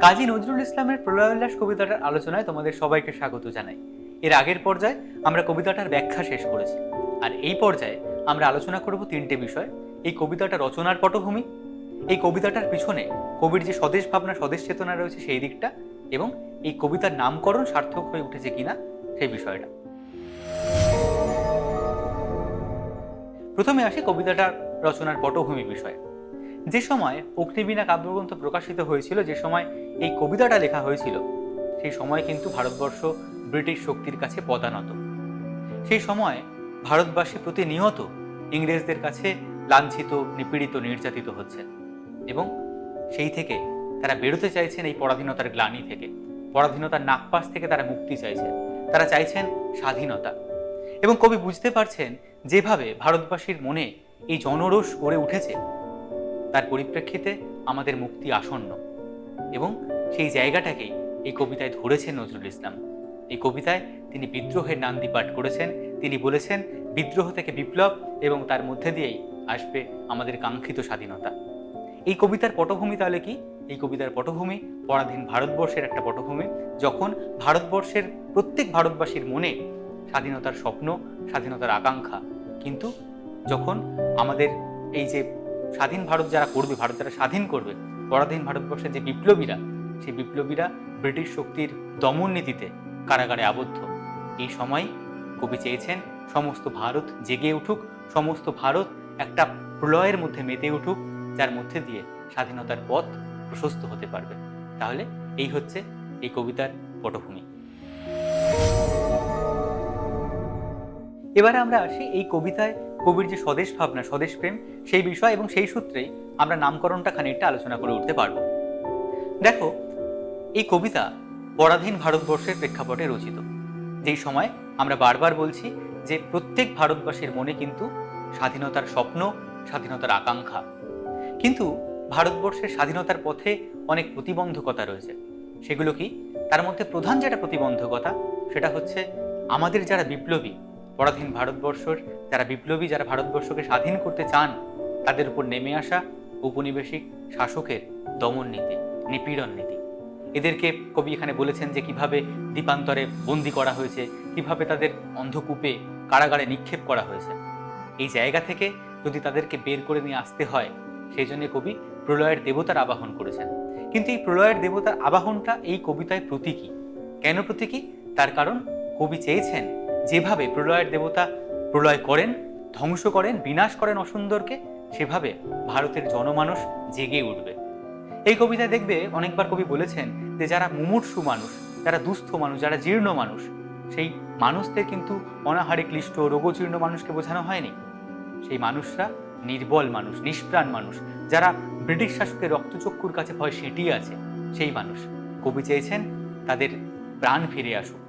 কাজী নজরুল ইসলামের প্রলয়োল্লাস কবিতাটার আলোচনায় তোমাদের সবাইকে স্বাগত জানাই। এর আগের পর্যায়ে আমরা কবিতাটার ব্যাখ্যা শেষ করেছি। আর এই পর্যায়ে আমরা আলোচনা করব তিনটে বিষয়। এই কবিতাটা রচনার পটভূমি, এই কবিতাটার পিছনে কবির যে স্বদেশ ভাবনা, স্বদেশ চেতনা রয়েছে সেই দিকটা এবং এই কবিতার নামকরণ সার্থক হয়ে উঠেছে কিনা সেই বিষয়টা। প্রথমে আসি কবিতাটার রচনার পটভূমি বিষয়ে। যে সময় অগ্নিবীণা কাব্যগ্রন্থ প্রকাশিত হয়েছিল, যে সময় এই কবিতাটা লেখা হয়েছিল, সেই সময় কিন্তু ভারতবর্ষ ব্রিটিশ শক্তির কাছে পদানত। সেই সময় ভারতবাসী প্রতিনিয়ত ইংরেজদের কাছে লাঞ্ছিত, নিপীড়িত, নির্যাতিত হচ্ছে এবং সেই থেকে তারা বেরোতে চাইছেন এই পরাধীনতার গ্লানি থেকে। পরাধীনতার নাকপাশ থেকে তারা মুক্তি চাইছেন। তারা চাইছেন স্বাধীনতা। এবং কবি বুঝতে পারছেন যেভাবে ভারতবাসীর মনে এই জনরোষ গড়ে উঠেছে তার পরিপ্রেক্ষিতে আমাদের মুক্তি আসন্ন এবং সেই জায়গাটাকেই এই কবিতায় ধরেছেন নজরুল ইসলাম। এই কবিতায় তিনি বিদ্রোহের নান্দি পাঠ করেছেন, তিনি বলেছেন, বিদ্রোহ থেকে বিপ্লব এবং তার মধ্যে দিয়েই আসবে আমাদের কাঙ্ক্ষিত স্বাধীনতা। এই কবিতার পটভূমি তাহলে কি? এই কবিতার পটভূমি পরাধীন ভারতবর্ষের একটা পটভূমি, যখন ভারতবর্ষের প্রত্যেক ভারতবাসীর মনে স্বাধীনতার স্বপ্ন, স্বাধীনতার আকাঙ্ক্ষা, কিন্তু যখন আমাদের এই যে স্বাধীন ভারত যারা করবে, ভারত যারা স্বাধীন করবে, পরাধীন ভারতবর্ষের যে বিপ্লবীরা, সেই বিপ্লবীরা ব্রিটিশ শক্তির দমন নীতিতে কারাগারে আবদ্ধ। এই সময় কবি চেয়েছেন, সমস্ত ভারত জেগে উঠুক, সমস্ত ভারত একটা প্রলয়ের মধ্যে মেতে উঠুক, যার মধ্যে দিয়ে স্বাধীনতার পথ প্রশস্ত হতে পারবে। তাহলে এই হচ্ছে এই কবিতার পটভূমি। এবারে আমরা আসি এই কবিতায় কবির যে স্বদেশ ভাবনা, স্বদেশ প্রেম, সেই বিষয় এবং সেই সূত্রেই আমরা নামকরণটা খানিকটা আলোচনা করে উঠতে পারব। দেখো, এই কবিতা পরাধীন ভারতবর্ষের প্রেক্ষাপটে রচিত। যেই সময় আমরা বারবার বলছি যে প্রত্যেক ভারতবাসীর মনে কিন্তু স্বাধীনতার স্বপ্ন, স্বাধীনতার আকাঙ্ক্ষা। কিন্তু ভারতবর্ষের স্বাধীনতার পথে অনেক প্রতিবন্ধকতা রয়েছে। সেগুলো কি? তার মধ্যে প্রধান যেটা প্রতিবন্ধকতা, সেটা হচ্ছে আমাদের যারা বিপ্লবী পরাধীন ভারতবর্ষর, যারা বিপ্লবী, যারা ভারতবর্ষকে স্বাধীন করতে চান, তাদের উপর নেমে আসা ঔপনিবেশিক শাসকের দমন নীতি, নিপীড়ন নীতি। এদেরকে কবি এখানে বলেছেন যে কীভাবে দ্বীপান্তরে বন্দি করা হয়েছে, কীভাবে তাদের অন্ধকূপে কারাগারে নিক্ষেপ করা হয়েছে। এই জায়গা থেকে যদি তাদেরকে বের করে নিয়ে আসতে হয়, সেই জন্য কবি প্রলয়ের দেবতার আবাহন করেছেন। কিন্তু এই প্রলয়ের দেবতার আবাহনটা এই কবিতায় প্রতীকী। কেন প্রতীকী? তার কারণ কবি চেয়েছেন যেভাবে প্রলয়ের দেবতা প্রলয় করেন, ধ্বংস করেন, বিনাশ করেন অসুন্দরকে, সেভাবে ভারতের জনমানুষ জেগে উঠবে। এই কবিতায় দেখবে অনেকবার কবি বলেছেন যে যারা মুমূর্ষু মানুষ, যারা দুস্থ মানুষ, যারা জীর্ণ মানুষ, সেই মানুষদের কিন্তু অনাহারে ক্লিষ্ট, রোগজীর্ণ মানুষকে বোঝানো হয়নি। সেই মানুষরা নির্বল মানুষ, নিষ্প্রাণ মানুষ, যারা ব্রিটিশ শাসকের রক্তচক্ষুর কাছে ভয় সেটিয়ে আছে, সেই মানুষ। কবি চেয়েছেন তাদের প্রাণ ফিরে আসুক।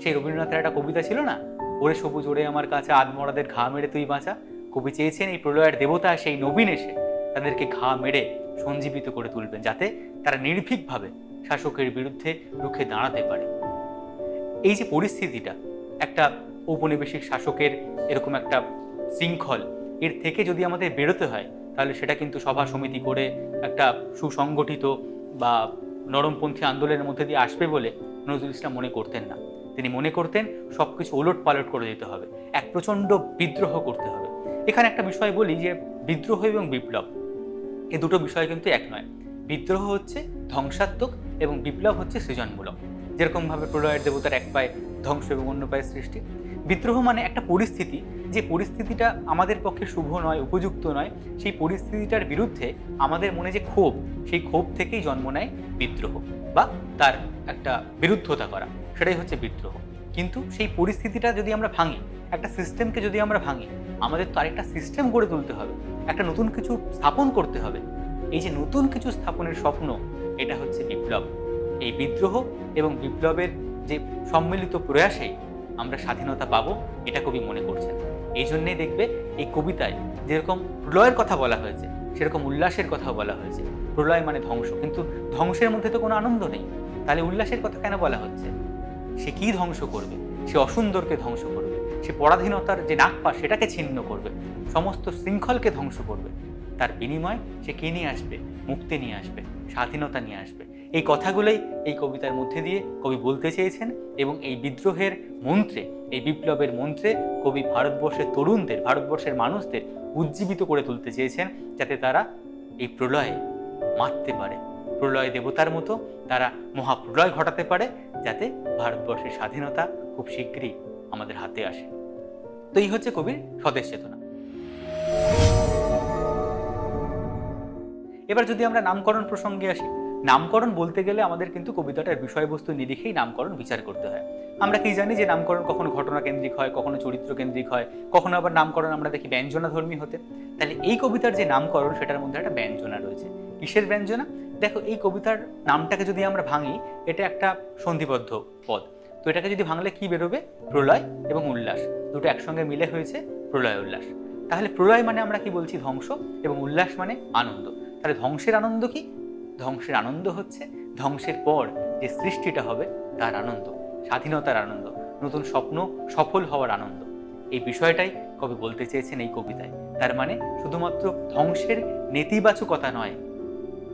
সেই রবীন্দ্রনাথের একটা কবিতা ছিল না? ওরে সবুজ, ওরে আমার কাছে আদমরাদের ঘা মেরে তুই বাঁচা। কবি চেয়েছেন এই প্রলয়ের দেবতা সেই নবীন এসে তাদেরকে ঘা মেরে সঞ্জীবিত করে তুলবেন, যাতে তারা নির্ভীকভাবে শাসকের বিরুদ্ধে রুখে দাঁড়াতে পারে। এই যে পরিস্থিতিটা, একটা ঔপনিবেশিক শাসকের এরকম একটা শৃঙ্খল, এর থেকে যদি আমাদের বেরোতে হয়, তাহলে সেটা কিন্তু সভা সমিতি করে একটা সুসংগঠিত বা নরমপন্থী আন্দোলনের মধ্যে দিয়ে আসবে বলে নজরুল ইসলাম মনে করতেন না। তিনি মনে করতেন সব কিছু ওলট পালট করে দিতে হবে। এক প্রচণ্ড বিদ্রোহ করতে হবে। এখানে একটা বিষয় বলি যে, বিদ্রোহ এবং বিপ্লব এ দুটো বিষয় কিন্তু এক নয়। বিদ্রোহ হচ্ছে ধ্বংসাত্মক এবং বিপ্লব হচ্ছে সৃজনমূলক। যেরকমভাবে প্রলয়ের দেবতার এক পায়ে ধ্বংস এবং অন্য পায়ে সৃষ্টি। বিদ্রোহ মানে একটা পরিস্থিতি, যে পরিস্থিতিটা আমাদের পক্ষে শুভ নয়, উপযুক্ত নয়, সেই পরিস্থিতিটার বিরুদ্ধে আমাদের মনে যে ক্ষোভ, সেই ক্ষোভ থেকেই জন্ম নেয় বিদ্রোহ বা তার একটা বিরুদ্ধতা করা। সেটাই হচ্ছে বিদ্রোহ। কিন্তু সেই পরিস্থিতিটা যদি আমরা ভাঙি, একটা সিস্টেমকে যদি আমরা ভাঙি, আমাদের তো আরেকটা সিস্টেম গড়ে তুলতে হবে, একটা নতুন কিছু স্থাপন করতে হবে। এই যে নতুন কিছু স্থাপনের স্বপ্ন, এটা হচ্ছে বিপ্লব। এই বিদ্রোহ এবং বিপ্লবের যে সম্মিলিত প্রয়াসেই আমরা স্বাধীনতা পাবো, এটা কবি মনে করছেন। এই জন্যেই দেখবে এই কবিতায় যেরকম প্রলয়ের কথা বলা হয়েছে, সেরকম উল্লাসের কথাও বলা হয়েছে। প্রলয় মানে ধ্বংস, কিন্তু ধ্বংসের মধ্যে তো কোনো আনন্দ নেই। তাহলে উল্লাসের কথা কেন বলা হচ্ছে? সে কি ধ্বংস করবে? সে অসুন্দরকে ধ্বংস করবে। সে পরাধীনতার যে নাকপা সেটাকে ছিন্ন করবে। সমস্ত শৃঙ্খলকে ধ্বংস করবে। তার বিনিময় সে কে নিয়ে আসবে? মুক্তি নিয়ে আসবে, স্বাধীনতা নিয়ে আসবে। এই কথাগুলোই এই কবিতার মধ্যে দিয়ে কবি বলতে চেয়েছেন এবং এই বিদ্রোহের মন্ত্রে, এই বিপ্লবের মন্ত্রে কবি ভারতবর্ষের তরুণদের, ভারতবর্ষের মানুষদের উজ্জীবিত করে তুলতে চেয়েছেন যাতে তারা এই প্রলয়ে মারতে পারে। প্রলয় দেবতার মতো তারা মহাপ্রলয় ঘটাতে পারে যাতে ভারতবর্ষের স্বাধীনতা খুব শীঘ্রই আমাদের হাতে আসে। তো এই হচ্ছে কবির স্বদেশ চেতনা। এবার যদি আমরা নামকরণ প্রসঙ্গে আসি, নামকরণ বলতে গেলে আমাদের কিন্তু কবিতাটার বিষয়বস্তু নিরিখেই নামকরণ বিচার করতে হয়। আমরা কি জানি যে নামকরণ কখনো ঘটনা কেন্দ্রিক হয়, কখনো চরিত্র কেন্দ্রিক হয়, কখনো আবার নামকরণ আমরা দেখি ব্যঞ্জনাধর্মী হতে। তাহলে এই কবিতার যে নামকরণ, সেটার মধ্যে একটা ব্যঞ্জনা রয়েছে। কিসের ব্যঞ্জনা? দেখো, এই কবিতার নামটাকে যদি আমরা ভাঙি, এটা একটা সন্ধিবদ্ধ পদ। তো এটাকে যদি ভাঙলে কি বেরোবে? প্রলয় এবং উল্লাস। দুটো একসঙ্গে মিলে হয়েছে প্রলয় উল্লাস। তাহলে প্রলয় মানে আমরা কি বলছি? ধ্বংস এবং উল্লাস মানে আনন্দ। তাহলে ধ্বংসের আনন্দ কি? ধ্বংসের আনন্দ হচ্ছে ধ্বংসের পর যে সৃষ্টিটা হবে, তার আনন্দ, স্বাধীনতার আনন্দ, নতুন স্বপ্ন, সফল হওয়ার আনন্দ। এই বিষয়টাই কবি বলতে চেয়েছেন এই কবিতায়। তার মানে শুধুমাত্র ধ্বংসের নেতিবাচকতা নয়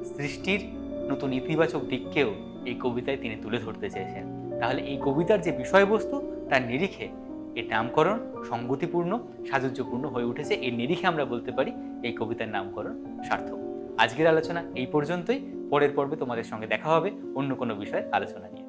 সৃষ্টির নতুন ইতিবাচক দিককেও এই কবিতায় তিনি তুলে ধরতে চেয়েছেন। তাহলে এই কবিতার যে বিষয়বস্তু, তার নিরিখে এর নামকরণ সংগতিপূর্ণ সাযুজ্যপূর্ণ হয়ে উঠেছে। এর নিরিখে আমরা বলতে পারি এই কবিতার নামকরণ সার্থক। আজকের আলোচনা এই পর্যন্তই। পরের পর্বে তোমাদের সঙ্গে দেখা হবে। অন্য কোনো বিষয়ে আলোচনা নিয়ে।